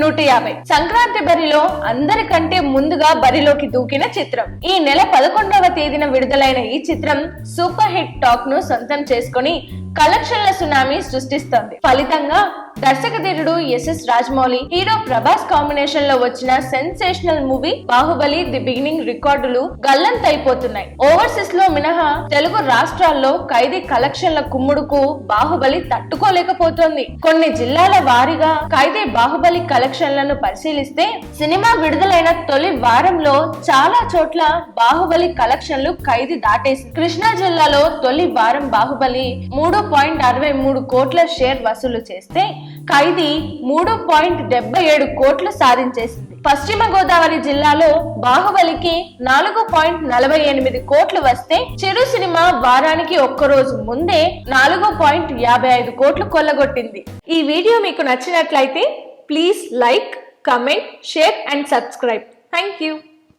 నూట యాభై. సంక్రాంతి బరిలో అందరికంటే ముందుగా బరిలోకి దూకిన చిత్రం. ఈ నెల పదకొండవ తేదీన విడుదలైన ఈ చిత్రం సూపర్ హిట్ టాక్ను సొంతం చేసుకుని కలెక్షన్ల సునామీ సృష్టిస్తోంది. ఫలితంగా దర్శకధీరుడు S S Rajamouli hero Prabhas కాంబినేషన్లో వచ్చిన sensational movie Baahubali the beginning రికార్డులు గల్లంతైపోతున్నాయి. ఓవర్సీస్లో మినహా తెలుగు రాష్ట్రాల్లో ఖైదీ కలెక్షన్ల కుమ్ముడుకు బాహుబలి తట్టుకోలేకపోతోంది. కొన్ని జిల్లాల వారీగా ఖైదీ బాహుబలి కలెక్షన్లను పరిశీలిస్తే సినిమా విడుదలైన తొలి వారంలో చాలా చోట్ల బాహుబలి కలెక్షన్లు ఖైదీ దాటేసి కృష్ణా జిల్లాలో తొలి వారం బాహుబలి మూడు పాయింట్ అరవై మూడు కోట్ల షేర్ వసూలు చేస్తే ఖైదీ మూడు పాయింట్ డెబ్బై ఏడు కోట్లు సాధించేసింది. పశ్చిమ గోదావరి జిల్లాలో బాహుబలికి నాలుగు పాయింట్ నలభై ఎనిమిది కోట్లు వస్తే చిరు సినిమా వారానికి ఒక్కరోజు ముందే నాలుగు పాయింట్ యాభై ఐదు కోట్లు కొల్లగొట్టింది. ఈ వీడియో మీకు నచ్చినట్లయితే please like comment share and subscribe. Thank you.